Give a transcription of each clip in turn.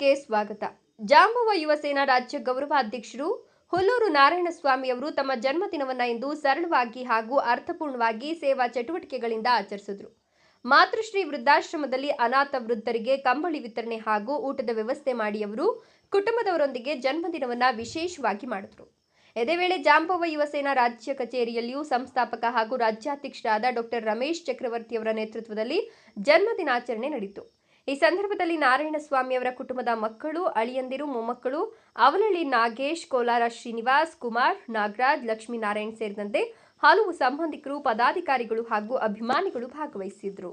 ನ್ಯೂಸ್ಗೆ ಸ್ವಾಗತ. ಜಾಂಬವ ಯುವಸೇನಾ ರಾಜ್ಯ ಗೌರವಾಧ್ಯಕ್ಷರು ಹುಲ್ಲೂರು ನಾರಾಯಣಸ್ವಾಮಿ ಅವರು ತಮ್ಮ ಜನ್ಮದಿನವನ್ನು ಇಂದು ಸರಳವಾಗಿ ಹಾಗೂ ಅರ್ಥಪೂರ್ಣವಾಗಿ ಸೇವಾ ಚಟುವಟಿಕೆಗಳಿಂದ ಆಚರಿಸಿದರು. ಮಾತೃಶ್ರೀ ವೃದ್ಧಾಶ್ರಮದಲ್ಲಿ ಅನಾಥ ವೃದ್ಧರಿಗೆ ಕಂಬಳಿ ವಿತರಣೆ ಹಾಗೂ ಊಟದ ವ್ಯವಸ್ಥೆ ಮಾಡಿ ಅವರು ಕುಟುಂಬದವರೊಂದಿಗೆ ಜನ್ಮದಿನವನ್ನ ವಿಶೇಷವಾಗಿ ಮಾಡಿದರು. ಇದೇ ವೇಳೆ ಜಾಂಬವ ಯುವಸೇನಾ ರಾಜ್ಯ ಕಚೇರಿಯಲ್ಲಿಯೂ ಸಂಸ್ಥಾಪಕ ಹಾಗೂ ರಾಜ್ಯಾಧ್ಯಕ್ಷರಾದ ಡಾಕ್ಟರ್ ರಮೇಶ್ ಚಕ್ರವರ್ತಿ ಅವರ ನೇತೃತ್ವದಲ್ಲಿ ಜನ್ಮದಿನಾಚರಣೆ ನಡೆಯಿತು ಈ ಸಂದರ್ಭದಲ್ಲಿ ನಾರಾಯಣಸ್ವಾಮಿ ಅವರ ಕುಟುಂಬದ ಮಕ್ಕಳು, ಅಳಿಯಂದಿರು, ಮೊಮ್ಮಕ್ಕಳು, ಅವಲಳ್ಳಿ ನಾಗೇಶ್, ಕೋಲಾರ ಶ್ರೀನಿವಾಸ್, ಕುಮಾರ್, ನಾಗರಾಜ್ ಲಕ್ಷ್ಮೀನಾರಾಯಣ್ ಸೇರಿದಂತೆ ಹಲವು ಸಂಬಂಧಿಕರು, ಪದಾಧಿಕಾರಿಗಳು ಹಾಗೂ ಅಭಿಮಾನಿಗಳು ಭಾಗವಹಿಸಿದ್ರು.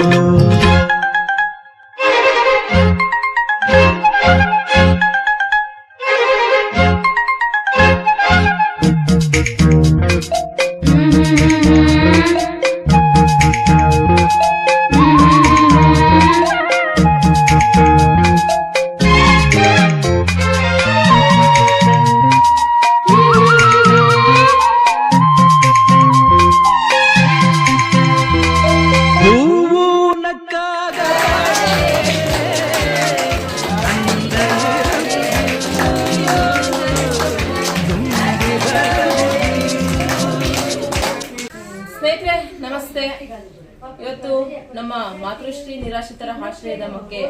ಇವತ್ತು ನಮ್ಮ ಮಾತೃಶ್ರೀ ನಿರಾಶ್ರಿತರ ಆಶ್ರಯದ ಮಕ್ಕೆ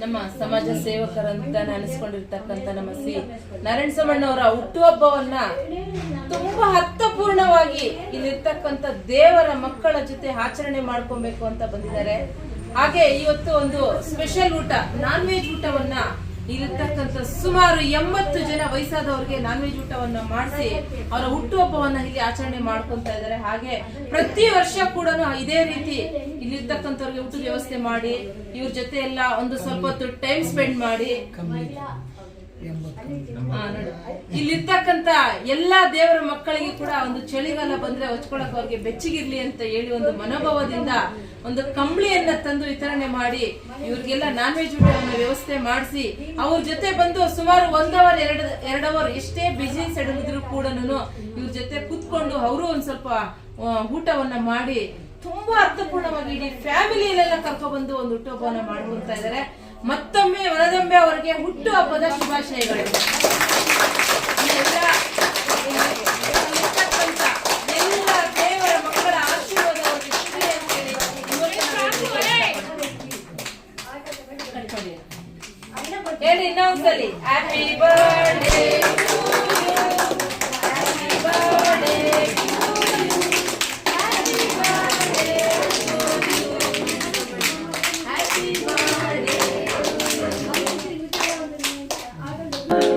ನಮ್ಮ ಸಮಾಜ ಸೇವಕರಂತ ನೆನೆಸ್ಕೊಂಡಿರ್ತಕ್ಕಂಥ ನಮ್ಮ ಸಿ ನಾರಾಯಣ ಸಮಣ್ಣವರ ಹುಟ್ಟುಹಬ್ಬವನ್ನ ತುಂಬಾ ಅರ್ಥಪೂರ್ಣವಾಗಿ ಇಲ್ಲಿರ್ತಕ್ಕಂಥ ದೇವರ ಮಕ್ಕಳ ಜೊತೆ ಆಚರಣೆ ಮಾಡ್ಕೊಬೇಕು ಅಂತ ಬಂದಿದ್ದಾರೆ. ಹಾಗೆ ಇವತ್ತು ಒಂದು ಸ್ಪೆಷಲ್ ಊಟ ನಾನ್ ವೆಜ್ ಊಟವನ್ನ ಇಲ್ಲಿರ್ತಕ್ಕಂಥ ಸುಮಾರು ಎಂಬತ್ತು ಜನ ವಯಸ್ಸಾದವರಿಗೆ ನಾನ್ ವೆಜ್ ಊಟವನ್ನ ಮಾಡಿಸಿ ಅವರ ಹುಟ್ಟುಹಬ್ಬವನ್ನ ಇಲ್ಲಿ ಆಚರಣೆ ಮಾಡ್ಕೊಂತ ಇದ್ದಾರೆ ಹಾಗೆ ಪ್ರತಿ ವರ್ಷ ಕೂಡ ಇದೇ ರೀತಿ ಇಲ್ಲಿರ್ತಕ್ಕಂಥವ್ರಿಗೆ ಊಟದ ವ್ಯವಸ್ಥೆ ಮಾಡಿ, ಇವ್ರ ಜೊತೆ ಎಲ್ಲ ಒಂದು ಸ್ವಲ್ಪ ಟೈಮ್ ಸ್ಪೆಂಡ್ ಮಾಡಿ. ಇಲ್ಲಿರ್ತಕ್ಕಂತ ಎಲ್ಲಾ ದೇವರ ಮಕ್ಕಳಿಗೆ ಕೂಡ ಒಂದು ಚಳಿಗಾಲ ಬಂದ್ರೆ ಹೊಚ್ಕೊಳಕ್ ಅವ್ರಿಗೆ ಬೆಚ್ಚಗಿರ್ಲಿ ಅಂತ ಹೇಳಿ ಒಂದು ಮನೋಭಾವದಿಂದ ಒಂದು ಕಂಬಳಿಯನ್ನ ತಂದು ವಿತರಣೆ ಮಾಡಿ ಇವ್ರಿಗೆಲ್ಲ ನಾನ್ ವೆಜ್ ವ್ಯವಸ್ಥೆ ಮಾಡಿಸಿ, ಅವ್ರ ಜೊತೆ ಬಂದು ಸುಮಾರು ಒಂದ್ ಅವರ್ ಎರಡ್ ಎರಡ್ ಅವರ್ ಎಷ್ಟೇ ಬಿಸಿ ಸೆಡಲಿದ್ರು ಕೂಡ ಇವ್ರ ಜೊತೆ ಕೂತ್ಕೊಂಡು ಅವರು ಒಂದ್ ಸ್ವಲ್ಪ ಊಟವನ್ನ ಮಾಡಿ ತುಂಬಾ ಅರ್ಥಪೂರ್ಣವಾಗಿ ಇಡೀ ಫ್ಯಾಮಿಲಿಯಲ್ಲೆಲ್ಲ ಕರ್ಕೊಬಂದು ಒಂದು ಹುಟ್ಟುಹಬ್ಬವನ್ನ ಮಾಡ್ಕೊಂತ ಇದ್ದಾರೆ ಮತ್ತೊಮ್ಮೆ ವರದಂಬೆ ಅವರಿಗೆ ಹುಟ್ಟು ಹಬ್ಬದ ಶುಭಾಶಯಗಳು.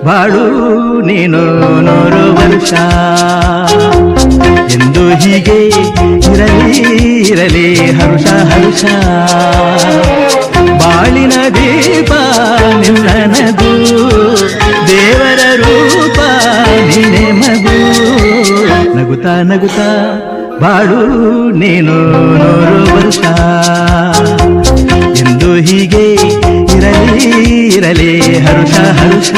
ಬಾಳು ನೀನು ನೂರು ವರ್ಷ. ಎಂದು ಹೀಗೆ ಇರಲಿ ಇರಲಿ, ಹರುಷ ಹರುಷ. ಬಾಳಿನ ದೀಪ ನಿನ್ನನದು ದೇವರ ರೂಪ ನೀನೆ ಮಗು. ನಗುತ್ತಾ ನಗುತ್ತಾ, ಬಾಳು ನೀನು ನೂರು ವರ್ಷ. ಎಂದು ಹೀಗೆ ಇರಲಿ, ಹರುಷ ಹರುಷ.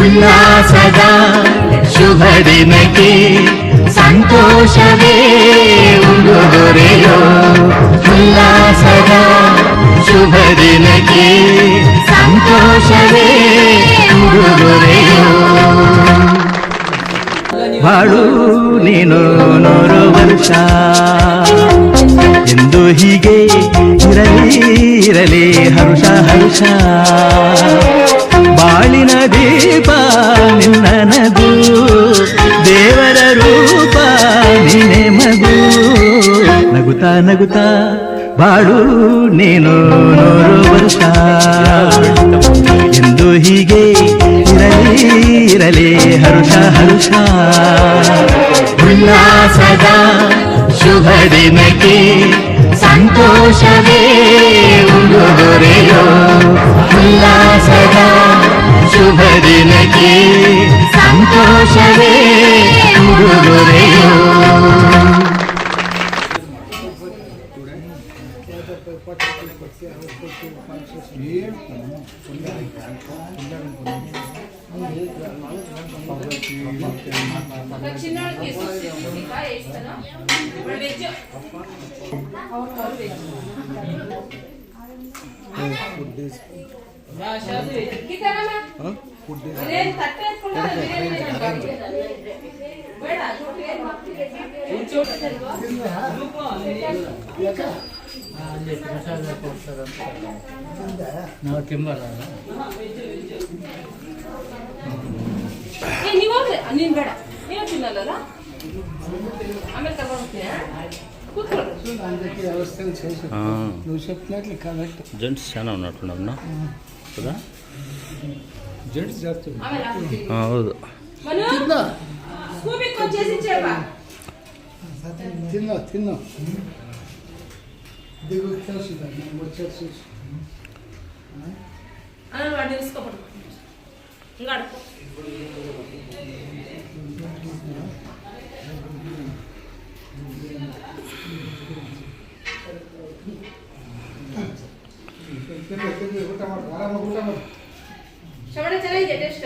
ಉಲ್ಲಾಸದ ಶುಭ ದಿನಕ್ಕೆ ಸಂತೋಷವೇ ಉಂಡುಗೊರೆಯೋ ಉಲ್ಲಾಸದ ಶುಭ ದಿನಕ್ಕೆ ಸಂತೋಷವೇ ಉಂಡುಗೊರೆಯೋ ಬಾಳು ನೀನು ನೋರು ವರ್ಷ. ಎಂದು ಹೀಗೆ ಇರಲಿ ಇರಲಿ ಹರುಷ ಹರುಷ. ಬಾಳಿನ ದೀಪ ನಿನ್ನ ನಗು. ದೇವರ ರೂಪ ನೀನೆ ಮಗು. ನಗುತ್ತಾ ನಗುತ್ತಾ ಬಾಳು ನೀನು ನೂರು ವರ್ಷ. ಎಂದು ಹೀಗೆ ಇರಲಿ ಇರಲಿ ಹರುಷ ಹರುಷ. ಉಲ್ಲಾಸದ ಶುಭ ದಿನಕ್ಕೆ ಸಂತೋಷವೇ ಉಡುಗೊರೆಯೋ ಉಲ್ಲಾಸದ ಶುಭ ದಿನಕ್ಕೆ ಸಂತೋಷವೇ ಉಡುಗೊರೆಯೋ ಏ ನೀವು ನೀನು ನೀನ್ ಬೇಡ. ನೀವು ತಿನ್ನಲ್ಲ ಆಮೇಲೆ ಹೋಗ್ತೀನಿ ಕೂತ್ಕೊಳ್ಳಿ. నువ్వు చెప్పినట్లు కరెక్ట్. జెంట్స్ చాలా ఉన్నట్టున్నా కదా? జెంట్స్ హౌదు తిన్నా. తిన్నా దిగు వచ్చేసి వచ్చేసి ఇంకా ಸವಣ ಚೆನ್ನಾಗಿದೆ ಟೇಸ್ಟ್